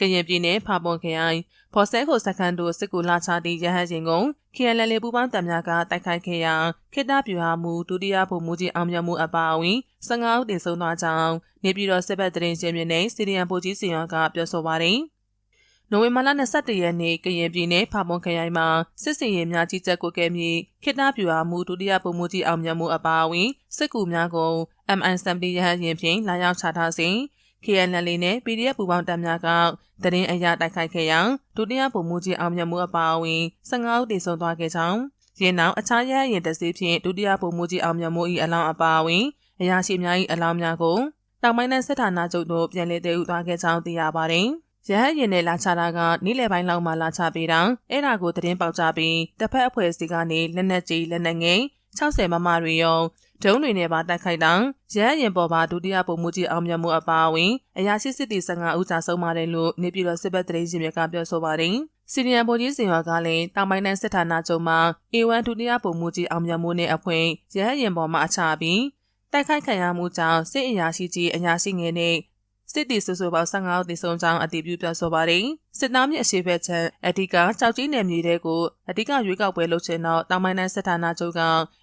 ကရင်ပြည်နယ်ဖာပွန်ခရိုင်ဖော်ဆဲကိုစခန်းတို့စစ်ကူလာချသည့်ရဟန်းရှင်ကို KNL ပူပေါင်းတပ်များကတိုက်ခိုက်ခဲ့ရာခေတ္တပြူဟာမူဒုတိယဗိုလ်မှူးကြီးအောင်မြတ်မှုအပါအဝင်15ဦးတင်ဆုံးသွားကြောင်းနေပြည်တော်စစ်ဘက်တရင်ချင်းမြနဲ့စီရီယံဗိုလ်ကြီးစီယောကပြောဆိုပါတယ်။နိုဝင်ဘာလ22ရက်နေ့ကရင်ပြည်နယ်ဖာပွန်ခရိုင်မှာစစ်စင်ရေးများကြီးကြပ်ကိုကဲမြေခေတ္တပြူဟာမူဒုတိယဗိုလ်မှူးကြီးအောင်မြတ်မှုအပါအဝင်စစ်ကူများကို MN70 ရဟန်းရင်ဖြင့်လာရောက်ချထားစဉ် KNL နဲ့ PDF ပူပေါင်းတပ်များကတရင်အရာတိုက်ခိုက်ခဲ့ရာဒုတိယဗိုလ်မှူးကြီးအောင်မြတ်မှုအပါအဝင်15ဦးသေဆုံးသွားခဲ့ကြောင်းရင်းနောက်အခြားရဟရင်တစီဖြင့်ဒုတိယဗိုလ်မှူးကြီးအောင်မြတ်မှု၏အလောင်းအပါအဝင်အရာရှိများ၏အလောင်းများကိုတောင်ပိုင်းနယ်စစ်ဌာနချုပ်သို့ပြန်လည်တည်ယူသွားခဲ့ကြောင်းသိရပါတယ်။ရဟတ်ရင်နဲ့လာချတာကနေ့လယ်ပိုင်းလောက်မှလာချပေးတာအဲ့ဒါကိုသတင်းပေါက်ကြပြီးတစ်ဖက်အဖွဲ့အစည်းကနေလက်နက်ကြီးလက်နက်ငယ်60မမတွေရော ဒုံးတွေနဲ့ပါတိုက်ခိုက်တာရဟရင်ပေါ်ပါဒုတိယပုံမှုကြီးအောင်မြတ်မှုအပါအဝင်အရာရှိစစ်တီ15ဦးကြာဆုံးပါတယ်လို့နေပြည်တော်စစ်ဘက်တရေရှင်မြကပြောဆိုပါတယ်စီနီယံဗိုလ်ကြီးစင်ရွာကလည်းတောင်ပိုင်းတိုင်းစစ်ဌာနချုပ်မှာ A1 ဒုတိယပုံမှုကြီးအောင်မြတ်မှုနဲ့အဖွဲ့ရဟရင်ပေါ်မှာအခြားပြီးတိုက်ခိုက်ခံရမှုကြောင့်စစ်အရာရှိကြီးအရာရှိငယ်နဲ့ စစ်တီစုစုပေါင်း15ဦးသေဆုံးကြောင်းအတည်ပြုပြောဆိုပါတယ်။စစ်သားမြစ်အရှိဘက်ချက်အဓိကကြောက်ကြီးနယ်မြေတွေကိုအဓိကရွေးကောက်ပွဲလုပ်ချင်တော့တောင်ပိုင်းတိုင်းစစ်ဌာနချုပ်က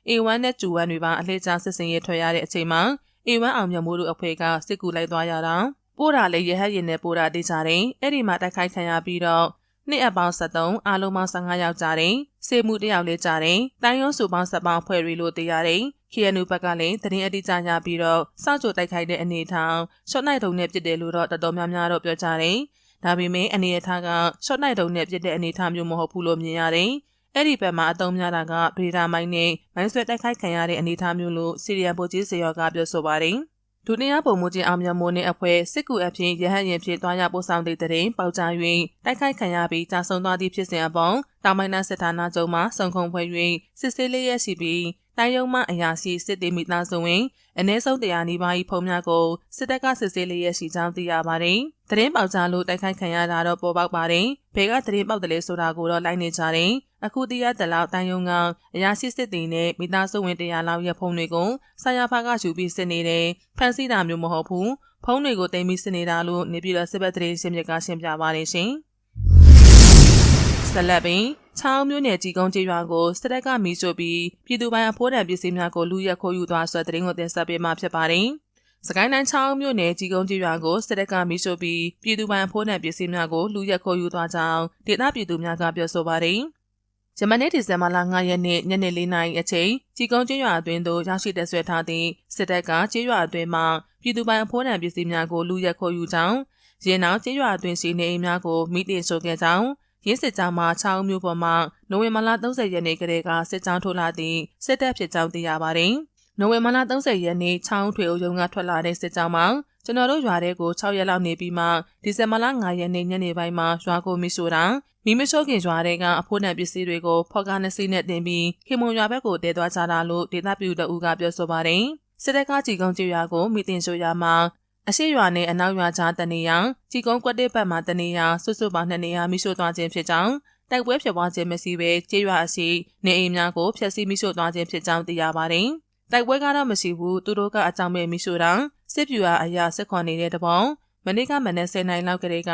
A1 နဲ့2 1တွေပါအလှည့်ကျစစ်စင်ရေးထွက်ရတဲ့အချိန်မှာ A1 အောင်မြတ်မိုးတို့အဖွဲ့ကစစ်ကူလိုက်သွားရတာပို့တာလေရဟတ်ရင်နဲ့ပို့တာတေးကြတယ်။အဲ့ဒီမှာတိုက်ခိုက်ခံရပြီးတော့ နှစ်အပေါင်း73အားလုံးပေါင်း15ယောက်ကြတယ်။စေမှုတယောက်လေးကြတယ်။တိုင်းရုံးစုပေါင်း7ပေါင်းဖွဲ့ရီလို့သိရတယ်။ KNU ဘက်ကလည်းသတင်းအတိအကျရပြီးတော့စောင့်ကြိုတိုက်ခိုက်တဲ့အနေထောင်ရှော့နိုင်တုံနဲ့ပြစ်တယ်လို့တော့တော်တော်များများတော့ပြောကြတယ်။ဒါပေမဲ့အနေအထားကရှော့နိုင်တုံနဲ့ပြစ်တဲ့အနေထားမျိုးမဟုတ်ဘူးလို့မြင်ရတယ်။အဲ့ဒီဘက်မှာအတုံးများတာကဗေဒာမိုင်းနဲ့မိုင်းဆွဲတိုက်ခိုက်ခံရတဲ့အနေအထားမျိုးလို့စီရီယံပိုကြီးစေရောကပြောဆိုပါတယ်။ ဒုတိယပုံမှုချင်းအောင်မြတ်မိုးနှင့်အဖွဲ့စစ်ကူအဖြစ်ရဟန်းရင်ဖြစ်သွားရပို့ဆောင်သည့်တရင်ပေါကြ၍တိုက်ခိုက်ခံရပြီးကြာဆုံးသွားသည့်ဖြစ်စဉ်အပေါ်တောင်ပိုင်းနာစစ်ဌာနချုပ်မှစုံခုံဖွဲ့၍စစ်ဆေးလေးရရှိပြီး တိုင်းရုံးမှအရာရှိစစ်တေမိသားစုဝင်အ ਨੇ ဆုံးတရားနီးပါး၏ဖုံးများကိုစစ်တပ်ကစစ်ဆေးလေးရရှိကြောင်းသိရပါတယ်။တရင်ပေါကြလို့တိုက်ခိုက်ခံရတာတော့ပေါ်ပေါက်ပါတယ်။ဘယ်ကတရင်ပေါက်တယ်လဲဆိုတာကိုတော့လိုက်နေကြတယ်။အခုတရတလောက်တိုင်းရုံးကအရာရှိစစ်တီနဲ့မိသားစုဝင်တရားလောက်ရဲ့ဖုံးတွေကိုဆရာဖာကယူပြီးစစ်နေတယ်။ဖန်ဆီးတာမျိုးမဟုတ်ဘူး။ဖုံးတွေကိုတင်ပြီးစစ်နေတာလို့နေပြည်တော်စစ်ဘက်တရင်ရှင်းပြကရှင်းပြပါတယ်ရှင်။ ဆက်လက်ပြီးချောင်းမျိုးနယ်ကြီးကုန်းကျေးရွာကိုစစ်တပ်ကမီးရှို့ပြီးပြည်သူပိုင်းအဖိုးတံပစ္စည်းများကိုလူရက်ခိုးယူသွားဆိုတဲ့သတင်းကိုတင်ဆက်ပေးမှာဖြစ်ပါတယ်။စကိုင်းတိုင်းချောင်းမြို့နယ်ကြီးကုန်းကျေးရွာကိုစစ်တပ်ကမီးရှို့ပြီးပြည်သူပိုင်းအဖိုးတံပစ္စည်းများကိုလူရက်ခိုးယူသွားကြောင်းဒေသပြည်သူများကပြောဆိုပါတယ်။ဂျမနီဒီဇင်ဘာလ9ရက်နေ့ညနေ4နာရီအချိန်ကြီးကုန်းကျေးရွာအတွင်းသို့ရောက်ရှိတဲ့ဆွဲထားသည့်စစ်တပ်ကကျေးရွာအတွင်းမှပြည်သူပိုင်းအဖိုးတံပစ္စည်းများကိုလူရက်ခိုးယူကြောင်းရင်းနောက်ကျေးရွာအတွင်းရှိနေအိမ်များကိုမိတင်ရှို့ခဲ့ကြောင်း ရင်းစစ်ကြောင်းမှ6မျိုးပေါ်မှာနိုဝင်ဘာလ30ရက်နေ့ကလေးကစစ်ကြောင်းထိုးလာသည့်စစ်တပ်ဖြစ်ကြောင်းသိရပါတယ်။နိုဝင်ဘာလ30ရက်နေ့ချောင်းထွေအုပ်ရုံးကထွက်လာတဲ့စစ်ကြောင်းမှာကျွန်တော်တို့ရွာထဲကို6ရက်လောက်နေပြီးမှဒီဇင်ဘာလ9ရက်နေ့ညနေပိုင်းမှာရွာကိုမိရှို့တာမိမရှို့ခင်ရွာတွေကအဖိုးနံပစ္စည်းတွေကိုဖော်ကားနှစီးနဲ့တင်ပြီးခင်မုံရွာဘက်ကိုတဲသွားကြတာလို့ဒေသပြည်သူကပြောဆိုပါတယ်။စစ်တပ်ကကြီးကုန်းကျေးရွာကိုမိတင်ရှို့ရမှာ အရှိရွာနဲ့အနောက်ရွာကြားတနေရကြီးကုန်းကွက်တဲ့ဘက်မှာတနေရဆွဆွပေါင်းနှစ်နေရမိရှို့သွားခြင်းဖြစ်ကြောင်းတိုက်ပွဲဖြစ်ပွားခြင်းမရှိဘဲကျေးရွာအရှိနေအိမ်များကိုဖျက်ဆီးမိရှို့သွားခြင်းဖြစ်ကြောင်းသိရပါတယ်။တိုက်ပွဲကတော့မရှိဘူးသူတို့ကအကြောင်းမဲ့မိရှို့တာစစ်ပြူအားအရာစစ်ခွန်နေတဲ့တပေါင်းမနေ့ကမနေ့10နိုင်လောက်ကလေးက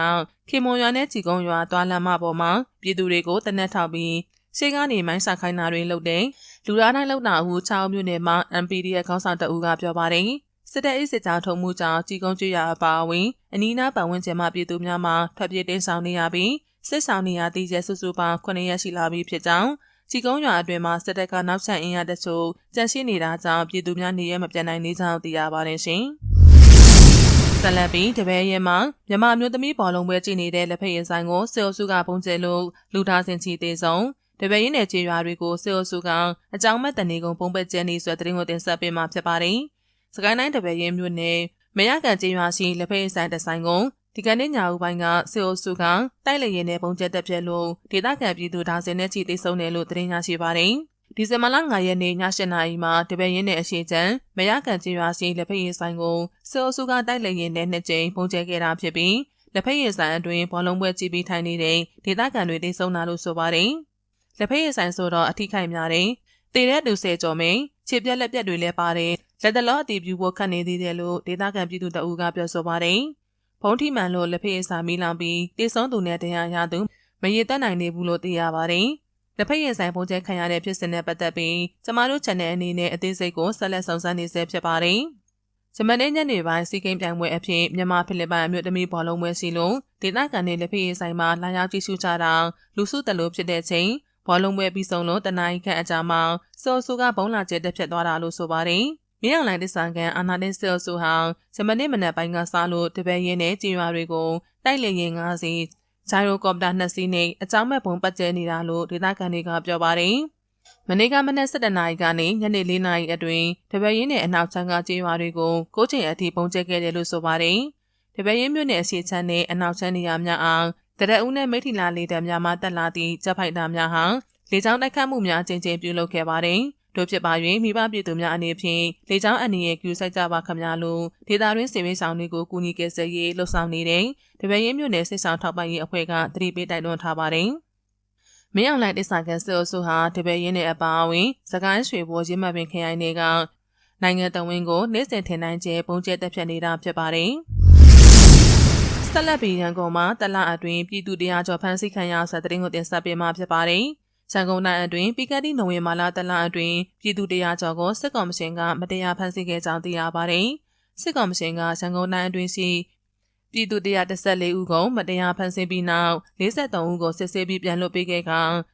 ခင်မွန်ရွာနဲ့ကြီးကုန်းရွာသွားလမ်းမပေါ်မှာပြည်သူတွေကိုတနက်ထောက်ပြီးရှေ့ကနေမိုင်းစာခိုင်းတာတွေလုပ်တဲ့လူသားတိုင်းလောက်တာဟု6မြို့နယ်မှာ MPD ရဲ့ခေါင်းဆောင်တအူးကပြောပါတယ် စစ်တပ်၏စစ်ကြောင်းထုံမှုကြောင့်ကြီးကုန်းကျွရအပါအဝင်အနီးနားပတ်ဝန်းကျင်မှပြည်သူများမှထွက်ပြေးတင်းဆောင်နေရပြီးစစ်ဆောင်နေရသည့်ရဲစုစုပေါင်း9ရက်ရှိလာပြီဖြစ်ကြောင်းကြီးကုန်းရွာအတွင်းမှာစစ်တပ်ကနောက်ဆက်အင်အားတချို့ကြန့်ရှိနေတာကြောင့်ပြည်သူများနေရမပြန်နိုင်နေကြောင်းသိရပါတယ်ရှင်။ဆလန်ပီတပည့်ရဲမှာမြမမျိုးသမီးဘောလုံးပွဲကြည့်နေတဲ့လက်ဖက်ရည်ဆိုင်ကိုစေအိုစုကပုံကျဲလို့လူသားစင်ချီသေးဆုံးတပည့်ရင်နယ်ခြေရွာတွေကိုစေအိုစုကအကြောင်းမဲ့တနေကုန်ပုံပက်ကျဲနေဆိုတဲ့တင်ကိုတင်ဆက်ပေးမှာဖြစ်ပါတယ်။ စကိုင်းတိုင်းတပည့်ရဲမြို့နယ်မရကန်ကျေးရွာရှိလက်ဖက်ဆိုင်တဆိုင်ကိုဒီကနေ့ညဦးပိုင်းကစေအိုစုကတိုက်လေရင်နဲ့ပုံကျက်တက်ပြက်လို့ဒေသခံပြည်သူဒါဇင်နဲ့ချီသိဆုံးတယ်လို့သတင်းရရှိပါတယ်။ဒီဇင်ဘာလ9ရက်နေ့ည7:00နာရီမှာတပည့်ရင်းနဲ့အရှိချံမရကန်ကျေးရွာရှိလက်ဖက်ရည်ဆိုင်ကိုစေအိုစုကတိုက်လေရင်နဲ့နှစ်ကြိမ်ပုံကျက်ခဲ့တာဖြစ်ပြီးလက်ဖက်ရည်ဆိုင်အတွင်းဘောလုံးပွဲကြည့်ပြီးထိုင်နေတဲ့ဒေသခံတွေသိဆုံးတာလို့ဆိုပါတယ်။လက်ဖက်ရည်ဆိုင်ဆိုတော့အထိခိုက်များတယ်။တည်တဲ့သူဆယ်ကျော်မင်းခြေပြက်လက်ပြက်တွေလည်းပါတယ် လက်တလောအတီးပြူဖို့ခတ်နေသေးတယ်လို့ဒေသခံပြည်သူတအူးကပြောဆိုပါတယ်ဘုံထိမှန်လို့လက်ဖေးစာမီးလောင်ပြီးတေဆုံးသူနဲ့တရားရသူမရေတက်နိုင်နေဘူးလို့သိရပါတယ်။လက်ဖက်ရည်ဆိုင်ပုံကျဲခံရတဲ့ဖြစ်စဉ်နဲ့ပတ်သက်ပြီးကျမတို့ channel အနေနဲ့အသေးစိတ်ကိုဆက်လက်ဆောင်စမ်းနေဆဲဖြစ်ပါတယ်။ဂျမန်နေ့ညနေပိုင်းစီကိန်းပြိုင်ပွဲအဖြစ်မြန်မာဖိလစ်ပိုင်အမျိုးသမီးဘောလုံးပွဲစီလို့ဒေသခံတွေလက်ဖက်ရည်ဆိုင်မှာလာရောက်ကြည့်ရှုကြတာလူစုတလို့ဖြစ်တဲ့ချိန်ဘောလုံးပွဲပြီးဆုံးလို့တနင်္ဂနွေခန့်အကြာမှာစောဆူကဘုံလာကျဲတက်ဖြတ်သွားတာလို့ဆိုပါတယ်။ မင်းအောင်လိုင်းတစ္ဆာကန်အာနာဒင်းဆဲဆူဟောင်ဂျမန်နေ့မနက်ပိုင်းကစားလို့တပည့်ရင်းနဲ့ကြည်ရွာတွေကိုတိုက်လေရင်၅စီးဂျိုင်ရိုကော်ပတာနှစ်စီးနဲ့အကြောင်းမဲ့ပုံပတ်ကျဲနေတာလို့ဒေသခံတွေကပြောပါတယ်။မနေ့ကမနက်7:00နာရီကနေညနေ4:00နာရီအတွင်းတပည့်ရင်းနဲ့အနောက်ချမ်းကကျေးရွာတွေကိုကိုးချိန်အထိပုံကျဲခဲ့တယ်လို့ဆိုပါတယ်။တပည့်ရင်းမြို့နယ်အစီချမ်းနဲ့အနောက်ချမ်းနေရာများအောင်တရက်ဦးနဲ့မိထီလာလေးတံများမှတက်လာသည့်ဂျက်ဖိုက်တာများဟာလေကြောင်းတိုက်ခတ်မှုများအကြိမ်ကြိမ်ပြုလုပ်ခဲ့ပါတယ်။ တို့ဖြစ်ပါ၍မိဘပြည်သူများအနေဖြင့်လေကြောင်းအနေနဲ့ကျူဆိုင်ကြပါခမများလို့ဒေတာရင်းစီမင်းဆောင်တွေကိုကူညီကယ်ဆယ်ရေးလှုပ်ဆောင်နေတဲ့တပည့်ရင်းမြို့နယ်စစ်ဆောင်ထောက်ပံ့ရေးအဖွဲ့ကတတိပေးတိုက်တွန်းထားပါတယ်။မင်းအောင်လှိုင်တစ္ဆာကန်စစ်အုပ်စုဟာတပည့်ရင်းနဲ့အပါအဝင်စကိုင်းရွှေဘော်ရင်းမှတ်ပင်ခရိုင်တွေကနိုင်ငံတော်ဝင်ကိုနေ့စဉ်ထင်နိုင်ကျဲပုံကျဲတက်ဖြတ်နေတာဖြစ်ပါတယ်။ဆက်လက်ပြီးရန်ကုန်မှာတလအတွင်းပြည်သူတရားကျော်ဖမ်းဆီးခံရဆက်တဲ့တင်ကိုတင်ဆက်ပေးမှာဖြစ်ပါတယ်။ ရန်ကုန်တိုင်းအတွင်းပီကတိနိုဝင်ဘာလတလအတွင်းပြည်သူတရားကျော်ကိုစစ်ကောင်မရှင်ကမတရားဖမ်းဆီးခဲ့ကြောင်းသိရပါတယ်။စစ်ကောင်မရှင်ကရန်ကုန်တိုင်းအတွင်းရှိ ပြည်သူ114ဦးကိုမတရားဖမ်းဆီးပြီးနောက်53ဦးကိုစစ်ဆေးပြီးပြန်လွှတ်ပေးခဲ့က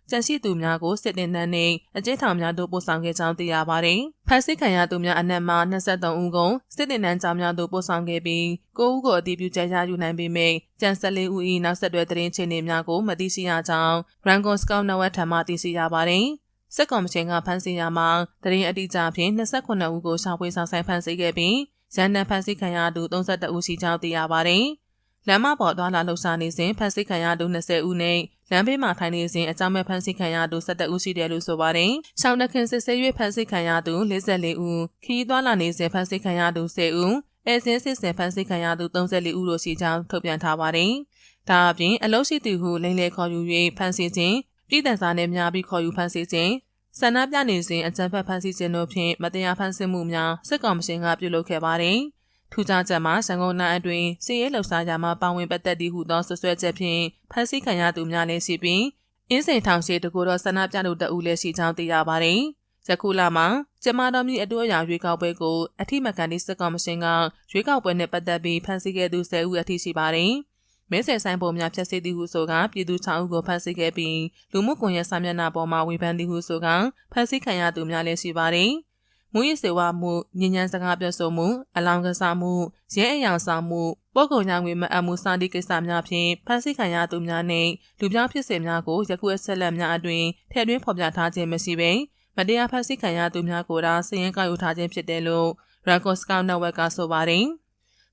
ကြန့်ရှိသူများကိုစစ်တင်နှန်းနဲ့အကျဉ်းထောင်များသို့ပို့ဆောင်ခဲ့ကြောင်းသိရပါတယ်။ဖမ်းဆီးခံရသူများအနက်မှာ23ဦးကိုစစ်တင်နှန်းကြားများသို့ပို့ဆောင်ခဲ့ပြီး9ဦးကိုအတည်ပြုချက်ရယူနိုင်ပေမယ့်ကြန့်14ဦး၏နောက်ဆက်တွဲသတင်းချေနေများကိုမသိရှိရကြောင်း Rangon Scout Network ထံမှသိရှိရပါတယ်။စစ်ကောင်မရှင်ကဖမ်းဆီးရမှာတရင်အတိအကျဖြင့်29ဦးကိုရှာဖွေဆောင်ဆိုင်ဖမ်းဆီးခဲ့ပြီးရန်နံဖန်ဆီးခံရသူ32ဦးရှိကြောင်းသိရပါတယ်။လမ်းမပေါ်သွားလာလှုပ်ရှားနေစဉ်ဖန်ဆီးခံရသူ20ဦးနဲ့လမ်းဘေးမှာထိုင်နေစဉ်အကြောင်းမဲ့ဖန်ဆီးခံရသူ17ဦးရှိတယ်လို့ဆိုပါတယ်။ရှောင်းတခင်စစ်ဆေး၍ဖန်ဆီးခံရသူ44ဦး၊ခီးသွားလာနေစဉ်ဖန်ဆီးခံရသူ10ဦး၊အဲစင်းစစ်စင်ဖန်ဆီးခံရသူ34ဦးတို့ရှိကြောင်းထုတ်ပြန်ထားပါတယ်။ဒါအပြင်အလုရှိသူဟုလိမ့်လေခေါ်ယူ၍ဖန်ဆီးခြင်းပြည်တန်စာနဲ့များပြီးခေါ်ယူဖန်ဆီးခြင်း ဆန္ဒပြနေစဉ်အကြမ်းဖက်ဖမ်းဆီးခြင်းတို့ဖြင့်မတရားဖမ်းဆီးမှုများစစ်ကောင်မရှင်ကပြုလုပ်ခဲ့ပါတယ်။ထူးခြားချက်မှာစံကုန်နာအတွင်းစီရဲလှုပ်ရှားကြမှာပါဝင်ပတ်သက်သည့်ဟုသောဆွဆွဲချက်ဖြင့်ဖမ်းဆီးခံရသူများလည်းရှိပြီးအင်းစိန်ထောင်ရှိတကူသောဆန္ဒပြသူတအူလည်းရှိကြောင်းသိရပါတယ်။ယခုလမှာကျမတော်မျိုးအတူအရာရွေးကောက်ပွဲကိုအထိမကန်သည့်စစ်ကောင်မရှင်ကရွေးကောက်ပွဲနဲ့ပတ်သက်ပြီးဖမ်းဆီးခဲ့သူ10ဦးအထိရှိပါတယ်။ မဲဆယ်ဆိုင်ပုံများဖျက်ဆီးသည်ဟုဆိုကပြည်သူ6ဦးကိုဖမ်းဆီးခဲ့ပြီးလူမှုကွန်ရက်စာမျက်နှာပေါ်မှာဝေဖန်သည်ဟုဆိုကဖမ်းဆီးခံရသူများလည်းရှိပါတယ်။မူရစ်စေဝါမှုညဉ့်ညမ်းစကားပြောဆိုမှုအလောင်းကစားမှုရဲအယောင်ဆောင်မှုပို့ကုန်ညာငွေမအပ်မှုစသည့်ကိစ္စများဖြင့်ဖမ်းဆီးခံရသူများနှင့်လူပြောင်းဖြစ်စဉ်များကိုယခုအဆက်လက်များအတွင်ထည့်သွင်းဖော်ပြထားခြင်းမရှိဘဲမတရားဖမ်းဆီးခံရသူများကိုသာစည်ရင်ကောက်ယူထားခြင်းဖြစ်တယ်လို့ Record Scout Network ကဆိုပါတယ်။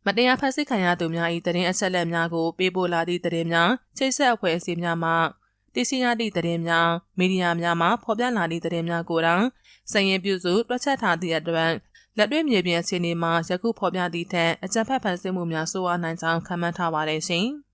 မတရားဖန်ဆီးခံရသူများ၏တရင်အချက်လက်များကိုပေးပို့လာသည့်တရင်များချိတ်ဆက်အဖွဲ့အစည်းများမှတည်ရှိရသည့်တရင်များမီဒီယာများမှဖော်ပြလာသည့်တရင်များကိုယ်တိုင်စည်ရင်ပြုစုတွက်ချက်ထားသည့်အတွက်လက်တွေ့မြေပြင်အခြေအနေမှာယခုဖော်ပြသည့်ထက်အကြံဖက်ဖန်ဆင်းမှုများဆိုးဝါးနိုင်ကြောင်းခန့်မှန်းထားပါတယ်ရှင်။